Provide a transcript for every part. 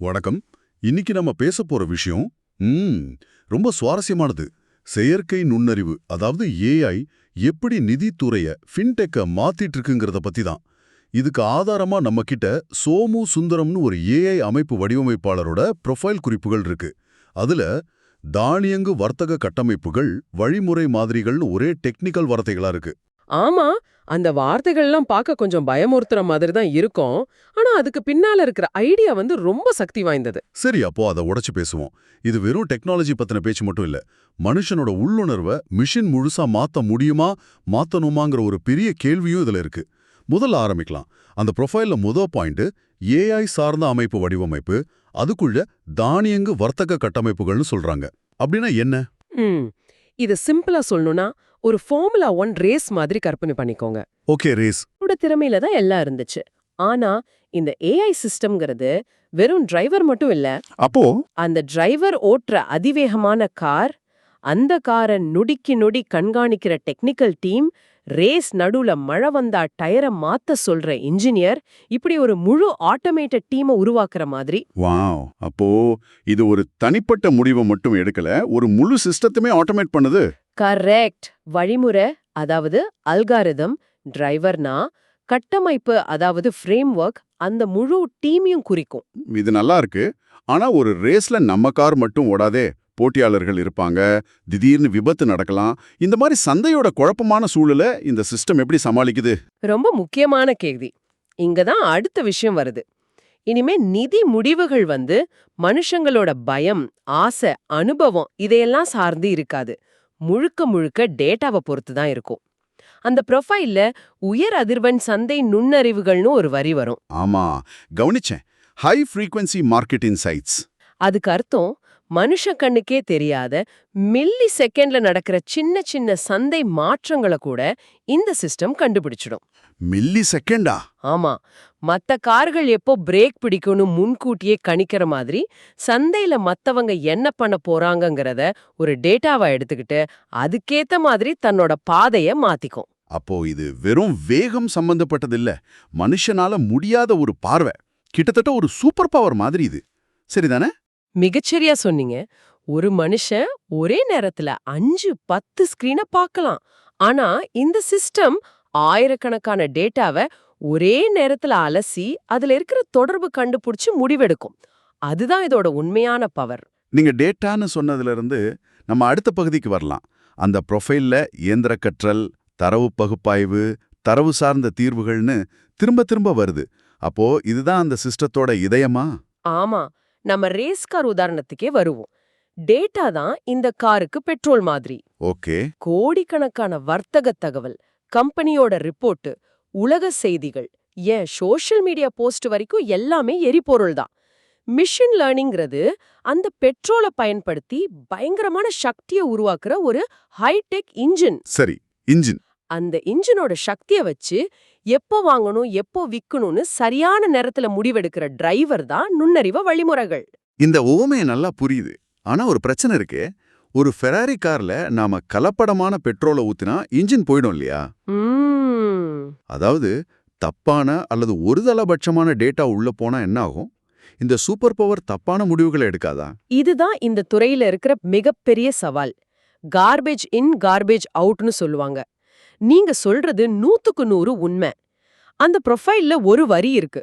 வணக்கம். இன்னைக்கு நம்ம பேச போற விஷயம் ம் ரொம்ப சுவாரஸ்யமானது. செயற்கை நுண்ணறிவு அதாவது ஏஐ எப்படி நிதித்துறைய ஃபின்டெக்க மாத்திட்டு இருக்குங்கிறத பத்தி தான் இதுக்கு ஆதாரமா நம்ம கிட்ட சோமு சுந்தரம்னு ஒரு ஏஐ அமைப்பு வடிவமைப்பாளரோட ப்ரொஃபைல் குறிப்புகள் இருக்கு. அதுல தானியங்கு வர்த்தக கட்டமைப்புகள் வழிமுறை மாதிரிகள்னு ஒரே டெக்னிக்கல் வார்த்தைகளா இருக்கு. ஆமா அந்த வார்த்தைகள்லாம் பார்க்க கொஞ்சம் பயமுறுத்துற மாதிரி தான் இருக்கும். ஆனா அதுக்கு பின்னால இருக்கிற ஐடியா வந்து ரொம்ப சக்தி வாய்ந்தது. சரி அப்போ அதை உடைச்சு பேசுவோம். இது வெறும் டெக்னாலஜி பத்தின பேச்சு மட்டும் இல்ல. மனுஷனோட உள்ளுணர்வை மிஷின் முழுசா மாத்த முடியுமா மாத்தணுமாங்கிற ஒரு பெரிய கேள்வியும் இதுல இருக்கு. முதல்ல ஆரம்பிக்கலாம். அந்த ப்ரொஃபைல்ல முத பாயிண்ட் ஏஐ சார்ந்த அமைப்பு வடிவமைப்பு அதுக்குள்ள தானியங்கு வர்த்தக கட்டமைப்புகள்னு சொல்றாங்க. அப்படின்னா என்ன? இது சிம்பிளா சொல்லணும்னா ஒரு ஃபார்முலா ஒன் ரேஸ் மாதிரி கற்பனை பண்ணிக்கோங்க. ஓகே ரேஸ் அவரோட திறமையில தான் எல்லாம் இருந்துச்சு. ஆனா இந்த ஏஐ சிஸ்டம்ங்கிறது வெறும் டிரைவர் மட்டும் இல்ல. அப்போ? அந்த டிரைவர் ஓட்டுற அதிவேகமான கார் அந்த காரை நொடிக்கு நொடி கண்காணிக்கிற டெக்னிக்கல் டீம் ரேஸ் நடுவுல மழை வந்தா டயரை மாத்த சொல்ற இன்ஜினியர் இப்படி ஒரு முழு ஆட்டோமேட்டட் டீமை உருவாக்குற மாதிரி. வாவ் அப்போ இது ஒரு தனிப்பட்ட முடிவை மட்டும் எடுக்கல ஒரு முழு சிஸ்டத்தையுமே ஆட்டோமேட் பண்ணுது. கரெக்ட். வழிமுறை அதாவது அல்காரிதம் டிரைவர்னா கட்டமைப்பு அதாவது ஃப்ரேம் ஒர்க் அந்த முழு டீமையும் குறிக்கும். இது நல்லா இருக்கு. ஆனா ஒரு ரேஸ்ல நம்ம கார் மட்டும் ஓடாதே போட்டியாளர்கள் இருப்பாங்க திடீர்னு விபத்து நடக்கலாம் இந்த மாதிரி சந்தையோட குழப்பமான சூழலை இந்த சிஸ்டம் எப்படி சமாளிக்குது? ரொம்ப முக்கியமான கேள்வி. இங்க தான் அடுத்த விஷயம் வருது. இனிமே நிதி முடிவுகள் வந்து மனுஷங்களோட பயம் ஆசை அனுபவம் இதையெல்லாம் சார்ந்து இருக்காது. முழுக்க முழுக்க டேட்டாவை பொறுத்து தான் இருக்கும். அந்த ப்ரொஃபைல்ல உயர் அதிர்வெண் சந்தை நுண்ணறிவுகள்னு ஒரு வரி வரும். ஆமா கவனிச்சேன். ஹை ஃப்ரீக்வன்சி மார்க்கெட் இன்சைட்ஸ் அதுக்கு அர்த்தம் மனுஷ கண்ணுக்கே தெரியாத மில்லி செகண்ட்ல நடக்கிற சின்ன சின்ன சந்தை மாற்றங்களை கூட இந்த சிஸ்டம் கண்டுபிடிச்சிடும். மில்லி செகண்டா ஆமா. மத்த கார்கள் எப்போ பிரேக் பிடிக்கும்னு முன்கூட்டியே கணிக்கிற மாதிரி சந்தையில மத்தவங்க என்ன பண்ண போறாங்கங்கறத ஒரு டேட்டாவா எடுத்துக்கிட்டு அதுக்கேத்த மாதிரி தன்னோட பாதைய மாத்திக்கும். அப்போ இது வெறும் வேகம் சம்பந்தப்பட்டது இல்ல மனுஷனால முடியாத ஒரு பார்வை. கிட்டத்தட்ட ஒரு சூப்பர் பவர் மாதிரி இது. சரிதானே? மிகச்சரியா சொன்னீங்க. ஒரு மனுஷன் ஒரே நேரத்துல அஞ்சு பத்து ஸ்கிரீனை பார்க்கலாம். ஆனா இந்த சிஸ்டம் ஆயிரக்கணக்கான டேட்டாவை ஒரே நேரத்துல அலசி அதுல இருக்கிற தொடர்பு கண்டுபிடிச்சு முடிவெடுக்கும். அதுதான் இதோட உண்மையான பவர் நீங்க டேட்டான்னு சொன்னதுல இருந்து நம்ம அடுத்த பகுதிக்கு வரலாம். அந்த ப்ரொஃபைல்ல இயந்திர கற்றல் தரவு பகுப்பாய்வு தரவு சார்ந்த தீர்வுகள்னு திரும்ப திரும்ப வருது. அப்போ இதுதான் அந்த சிஸ்டத்தோட இதயமா? ஆமா. நம்ம ரேஸ் கார் உதாரணத்துக்கே வருவோம். டேட்டா தான் இந்த காருக்கு பெட்ரோல் மாதிரி. ஓகே. கோடிக்கணக்கான வர்த்தக தகவல். கம்பெனியோட ரிப்போர்ட் உலக செய்திகள் ஏன் சோஷியல் மீடியா போஸ்ட் வரைக்கும் எல்லாமே எரிபொருள் தான். மிஷின் லேர்னிங்கிறது அந்த பெட்ரோலை பயன்படுத்தி பயங்கரமான சக்தியை உருவாக்குற ஒரு ஹைடெக் இன்ஜின். சரி இன்ஜின். அந்த இன்ஜினோட சக்தியை வச்சு எப்போ வாங்கணும் எப்போ விக்கணும்னு சரியான நேரத்துல முடிவெடுக்கிற டிரைவர் தான் நுண்ணறிவு வழிமுறைகள். இந்த ஓமையை நல்லா புரியுது. ஆனா ஒரு பிரச்சனை இருக்கு ஒரு ஃபெராரி கார்ல நாம கலப்படமான பெட்ரோலை ஊத்தினா இன்ஜின் போயிடும் இல்லையா. அதாவது தப்பான அல்லது ஒருதலபட்சமான டேட்டா உள்ள போனா என்ன ஆகும் இந்த சூப்பர் பவர் தப்பான முடிவுகளை எடுக்காதா? இதுதான் இந்த துறையில இருக்கிற மிகப்பெரிய சவால். கார்பேஜ் இன் கார்பேஜ் அவுட்னு சொல்லுவாங்க. நீங்க சொல்றது நூத்துக்கு நூறு உண்மை. அந்த ப்ரொஃபைல்ல ஒரு வரி இருக்கு.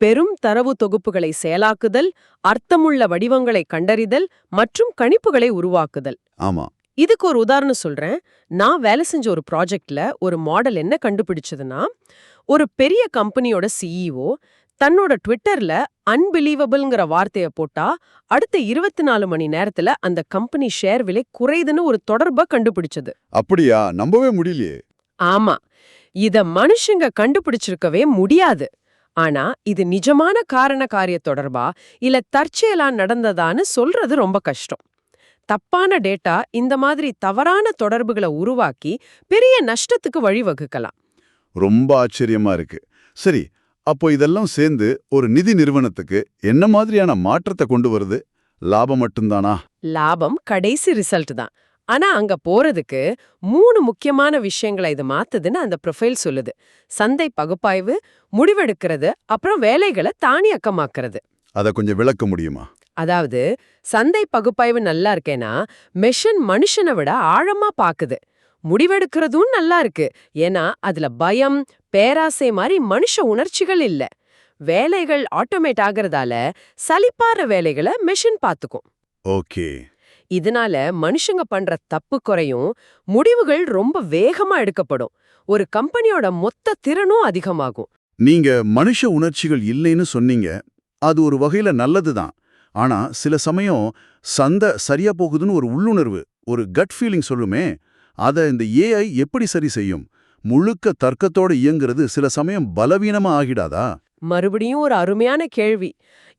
பெரும் தரவு தொகுப்புகளை செயலாக்குதல் அர்த்தமுள்ள வடிவங்களை கண்டறிதல் மற்றும் கணிப்புகளை உருவாக்குதல். ஆமா. இதுக்கு ஒரு உதாரணம் சொல்றேன். நான் வேலை செஞ்ச ஒரு ப்ராஜெக்ட்ல ஒரு மாடல் என்ன கண்டுபிடிச்சதுன்னா ஒரு பெரிய கம்பெனியோட சிஇஓ தன்னோட ட்விட்டர்ல அன்பிலீவபிள்ங்கிற வார்த்தைய போட்டா அடுத்த இருபத்தி நாலு மணி நேரத்துல அந்த கம்பெனி ஷேர் விலை குறையுதுன்னு ஒரு தொடர்பை கண்டுபிடிச்சது. அப்படியா? நம்பவே முடியலையே. ஆமா. இத மனுஷங்க கண்டுபிடிச்சிருக்கவே முடியாது. ஆனா இது நிஜமான காரண காரிய தொடர்பா? இல்ல தற்செயலா நடந்ததான்னு சொல்றது ரொம்ப கஷ்டம். தப்பான டேட்டா இந்த மாதிரி தவறான தொடர்புகளை உருவாக்கி பெரிய நஷ்டத்துக்கு வழிவகுக்கலாம். ரொம்ப ஆச்சரியமா இருக்கு. சரி அப்போ இதெல்லாம் சேர்ந்து ஒரு நிதி நிறுவனத்துக்கு என்ன மாதிரியான மாற்றத்தை கொண்டு வருது? லாபம் மட்டும்தானா? லாபம் கடைசி ரிசல்ட் தான். ஆனா அங்க போறதுக்கு மூணு முக்கியமான விஷயங்களை இது மாத்துதுன்னு அந்த ப்ரொஃபைல் சொல்லுது. சந்தை பகுப்பாய்வு முடிவெடுக்கிறது அப்புறம் வேலைகளை தானியக்கமாக்குறது அத கொஞ்சம் விளக்க முடியுமா? அதாவது சந்தை பகுப்பாய்வு நல்லா இருக்கேனா மெஷின் மனுஷனை விட ஆழமா பாக்குது. முடிவெடுக்கிறதும் நல்லா இருக்கு. ஏன்னா அதுல பயம் பேராசை மாதிரி மனுஷ உணர்ச்சிகள் இல்ல. வேலைகள் ஆட்டோமேட் ஆகுறதால சலிப்பாற வேலைகளை மெஷின் பாத்துக்கும். ஓகே. இதனால மனுஷங்க பண்ற தப்பு குறையும் முடிவுகள் ரொம்ப வேகமா எடுக்கப்படும். ஒரு கம்பெனியோட மொத்த திறனும் அதிகமாகும். நீங்க மனுஷ உணர்ச்சிகள் இல்லைன்னு சொன்னீங்க அது ஒரு வகையில நல்லதுதான். ஆனா சில சமயம் சந்தை சரியா போகுதுன்னு ஒரு உள்ளுணர்வு ஒரு கட் ஃபீலிங் சொல்லுமே அத இந்த ஏஐ எப்படி சரி செய்யும்? முழுக்க தர்க்கத்தோட இயங்குறது சில சமயம் பலவீனமா ஆகிடாதா? மறுபடியும் ஒரு அருமையான கேள்வி.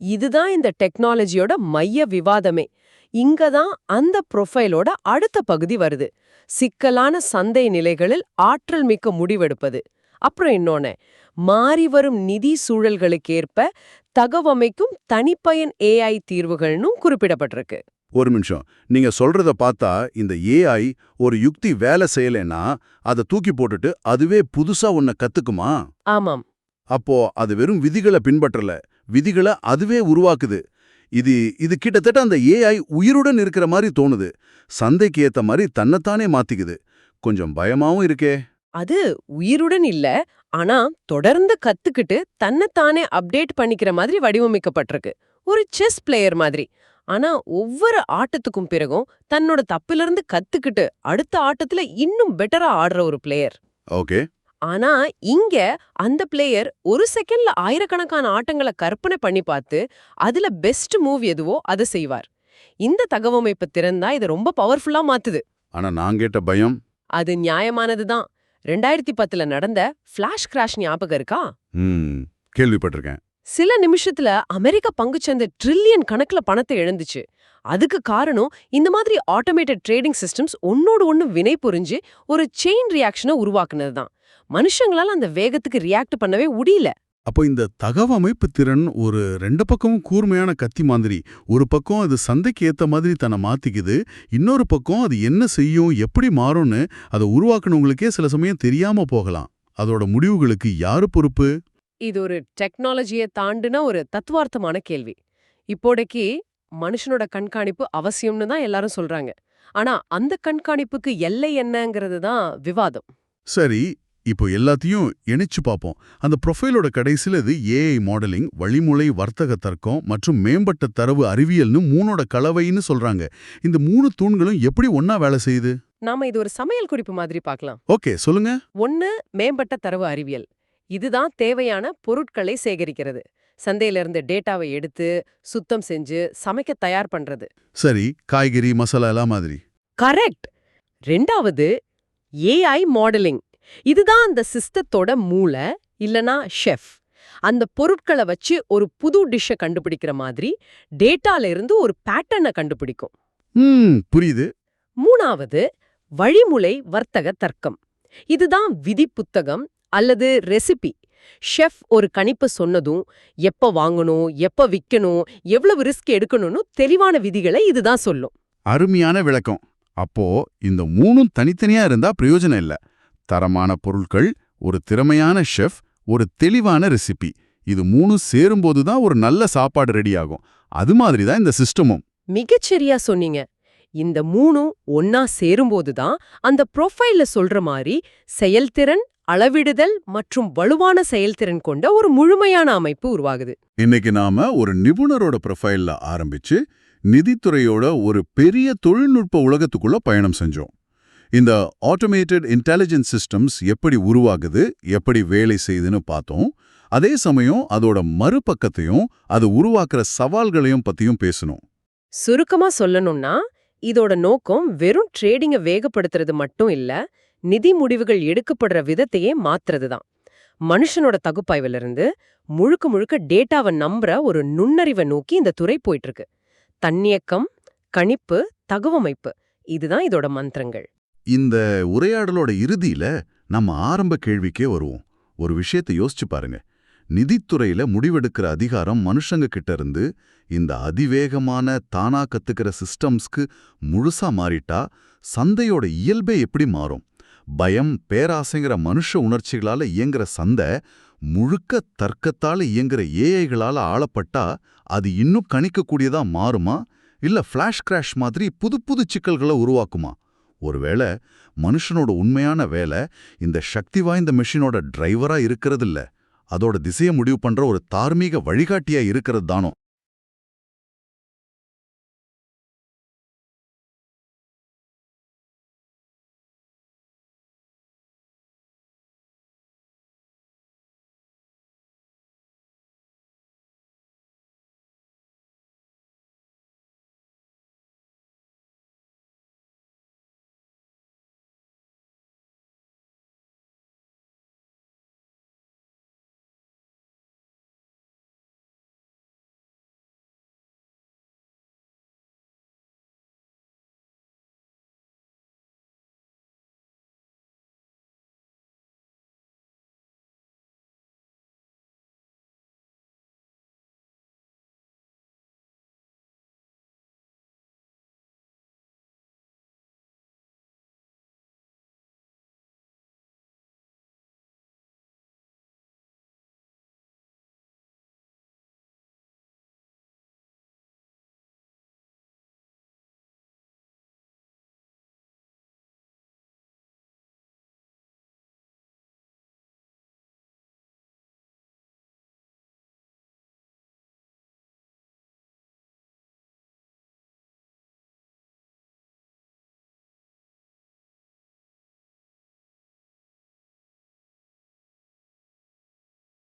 இதுதான் இந்த டெக்னாலஜியோட மைய விவாதமே. இங்க தான் அந்த ப்ரொஃபைலோட அடுத்த பகுதி வருது. சிக்கலான சந்தை நிலைகளில் ஆற்றல் மிக்க முடிவெடுப்பது. அப்புறம் இன்னொன்னு மாறி வரும் நிதி சூழல்களுக்கேற்ப தகவமைக்கும் தனிப்பயன் ஏஐ தீர்வுகள்னும் குறிப்பிடப்பட்டிருக்கு. ஒரு நிமிஷம். நீங்க சொல்றத பார்த்தா இந்த ஏஐ ஒரு யுக்தி வேலை செய்யலைன்னா அதை தூக்கி போட்டுட்டு அதுவே புதுசா ஒன்ன கத்துக்குமா? ஆமாம். அப்போ அது வெறும் விதிகளை பின்பற்றல. விதிகளை அதுவே உருவாக்குது. இது இது கிட்டத்தட்ட அந்த ஏஐ உயிருடன் இருக்கிற மாதிரி தோணுது. சந்தைக்கு ஏத்த மாதிரி தன்னைத்தானே மாத்திக்குது. கொஞ்சம் பயமாவும் இருக்கே. அது உயிருடன் இல்ல. ஆனா தொடர்ந்து கத்துக்கிட்டு தன்னைத்தானே அப்டேட் பண்ணிக்கிற மாதிரி வடிவமைக்கப்பட்டிருக்கு. ஒரு செஸ் பிளேயர் மாதிரி. ஆனா ஒவ்வொரு ஆட்டத்துக்கும் பிறகும் தன்னோட தப்பிலிருந்து கத்துக்கிட்டு அடுத்த ஆட்டத்துல இன்னும் பெட்டரா ஆடுற ஒரு பிளேயர் ஓகே. ஆனா இங்க அந்த பிளேயர் ஒரு செகண்ட்ல ஆயிரக்கணக்கான ஆட்டங்களை கற்பனை பண்ணி பார்த்து அதுல பெஸ்ட் மூவ் எதுவோ அதை செய்வார். இந்த தகவமைப்பு திறன் தான் இதை ரொம்ப பவர்ஃபுல்லா மாத்துது. ஆனா நான் கேட்ட பயம்? அது நியாயமானதுதான் ரெண்டாயிரத்தி பத்துல நடந்த ஃபிளாஷ் கிராஷ் ஞாபகம் இருக்கா? கேள்விப்பட்டிருக்கேன். சில நிமிஷத்துல அமெரிக்க பங்குச்சந்தை ட்ரில்லியன் கணக்குல பணத்தை இழந்துச்சு. அதுக்கு காரணம் இந்த மாதிரி ஆட்டோமேட்டட் ட்ரேடிங் சிஸ்டம்ஸ் ஒன்னோடு ஒன்னு வினை புரிஞ்சு ஒரு செயின் ரியாக்ஷனை உருவாக்குனது தான். மனுஷங்களால அந்த வேகத்துக்கு ரியாக்ட் பண்ணவே முடியல. அப்போ இந்த தகவமைப்பு திறன் ஒரு ரெண்டு பக்கமும் கூர்மையான கத்தி மாதிரி ஒரு பக்கம் அது சந்தைக்கு ஏத்த மாதிரி தன்னை மாத்திக்குது இன்னொரு பக்கம் அது என்ன செய்யும் எப்படி மாறும்னு அதை உருவாக்குனவங்களுக்கே சில சமயம் தெரியாம போகலாம். அதோட முடிவுகளுக்கு யாரு பொறுப்பு? இது ஒரு டெக்னாலஜியை தாண்டின ஒரு தத்துவார்த்தமான கேள்வி. இப்போதைக்கு மனுஷனோட கண்காணிப்பு அவசியம்னு தான் எல்லாரும் சொல்றாங்க. ஆனா அந்த கண்காணிப்புக்கு எல்லை என்னங்கிறது தான் விவாதம். சரி இப்போ எல்லாத்தையும் இணைச்சு பார்ப்போம். அந்த ப்ரொஃபைலோட கடைசில இது ஏஐ மாடலிங் வழிமுறை வர்த்தக தர்க்கம் மற்றும் மேம்பட்ட தரவு அறிவியல்னு மூணோட கலவைன்னு சொல்றாங்க. இந்த மூணு தூண்களும் எப்படி ஒண்ணா வேலை செய்யுது? நாம இது ஒரு சமையல் குறிப்பு மாதிரி பார்க்கலாம். ஓகே சொல்லுங்க. ஒன்னு மேம்பட்ட தரவு அறிவியல். இதுதான் தேவையான பொருட்களை சேகரிக்கிறது. சந்தையில இருந்து டேட்டாவை எடுத்து சுத்தம் செஞ்சு சமைக்க தயார் பண்றது. சரி காய்கறி மசாலா எல்லாம் மாதிரி. கரெக்ட். ரெண்டாவது ஏஐ மாடலிங் இதுதான் அந்த சிஸ்டத்தோட மூளை இல்லனா ஷெஃப் அந்த பொருட்களை வச்சு ஒரு புது டிஷ்ஷை கண்டுபிடிக்கிற மாதிரி டேட்டால இருந்து ஒரு பேட்டர்னை கண்டுபிடிக்கும். புரியுது. மூணாவது வழிமுறை வர்த்தக தர்க்கம். இதுதான் விதி புத்தகம் அல்லது ரெசிபி ஷெஃப் ஒரு கணிப்பு சொன்னதும் எப்ப வாங்கணும் எப்ப விக்கணும் எவ்வளவு ரிஸ்க் எடுக்கணும்னு தெளிவான விதிகளை இதுதான் சொல்லும். அருமையான விளக்கம். அப்போ இந்த மூணும் தனித்தனியா இருந்தா பிரயோஜனம் இல்ல. தரமான பொருட்கள் ஒரு திறமையான ஷெஃப் ஒரு தெளிவான ரெசிபி இது மூணும் சேரும்போது தான் ஒரு நல்ல சாப்பாடு ரெடி ஆகும். அது மாதிரி தான் இந்த சிஸ்டமும் மிகச்சரியா சொன்னீங்க. இந்த மூணும் ஒன்னா சேரும்போது தான் அந்த ப்ரொஃபைல்ல சொல்ற மாதிரி செயல்திறன் அளவிடுதல் மற்றும் வலுவான செயல்திறன் கொண்ட ஒரு முழுமையான அமைப்பு உருவாகுது. இன்னைக்கு நாம ஒரு நிபுணரோட ப்ரொஃபைல்ல ஆரம்பிச்சு நிதித்துறையோட ஒரு பெரிய தொழில்நுட்ப உலகத்துக்குள்ள பயணம் செஞ்சோம். இந்த ஆட்டோமேட்டட் இன்டெலிஜென்ஸ் சிஸ்டம்ஸ் எப்படி உருவாகுது எப்படி வேலை செய்யுதுன்னு பார்த்தோம். அதே சமயம் அதோட மறுபக்கத்தையும் அது உருவாக்குற சவால்களையும் பத்தியும் பேசணும். சுருக்கமா சொல்லணும்னா இதோட நோக்கம் வெறும் ட்ரேடிங்கை வேகப்படுத்துறது மட்டும் இல்ல நிதி முடிவுகள் எடுக்கப்படுற விதத்தையே மாத்துறது தான் மனுஷனோட தகுப்பாய்விலிருந்து முழுக்க முழுக்க டேட்டாவை நம்புற ஒரு நுண்ணறிவை நோக்கி இந்த துறை போயிட்டு இருக்கு. தன்னியக்கம் கணிப்பு தகவமைப்பு இதுதான் இதோட மந்திரங்கள். இந்த உரையாடலோட இறுதியில நம்ம ஆரம்ப கேள்விக்கே வருவோம். ஒரு விஷயத்தை யோசிச்சு பாருங்க. நிதித்துறையில முடிவெடுக்கிற அதிகாரம் மனுஷங்க கிட்ட இருந்து இந்த அதிவேகமான தானா கத்துக்கிற சிஸ்டம்ஸ்க்கு முழுசா மாறிட்டா சந்தையோட இயல்பே எப்படி மாறும்? பயம் பேராசைங்கிற மனுஷ உணர்ச்சிகளால இயங்குற சந்தை முழுக்க தர்க்கத்தால இயங்குற ஏஐகளால ஆளப்பட்டா அது இன்னும் கணிக்கக்கூடியதா மாறுமா? இல்ல ஃப்ளாஷ் கிராஷ் மாதிரி புது புது சிக்கல்களை உருவாக்குமா? ஒருவேளை மனுஷனோட உண்மையான வேலை இந்த சக்தி வாய்ந்த மெஷினோட டிரைவரா இருக்கிறதில்ல. அதோட திசையை முடிவு பண்ற ஒரு தார்மீக வழிகாட்டியா இருக்கிறது தானோ?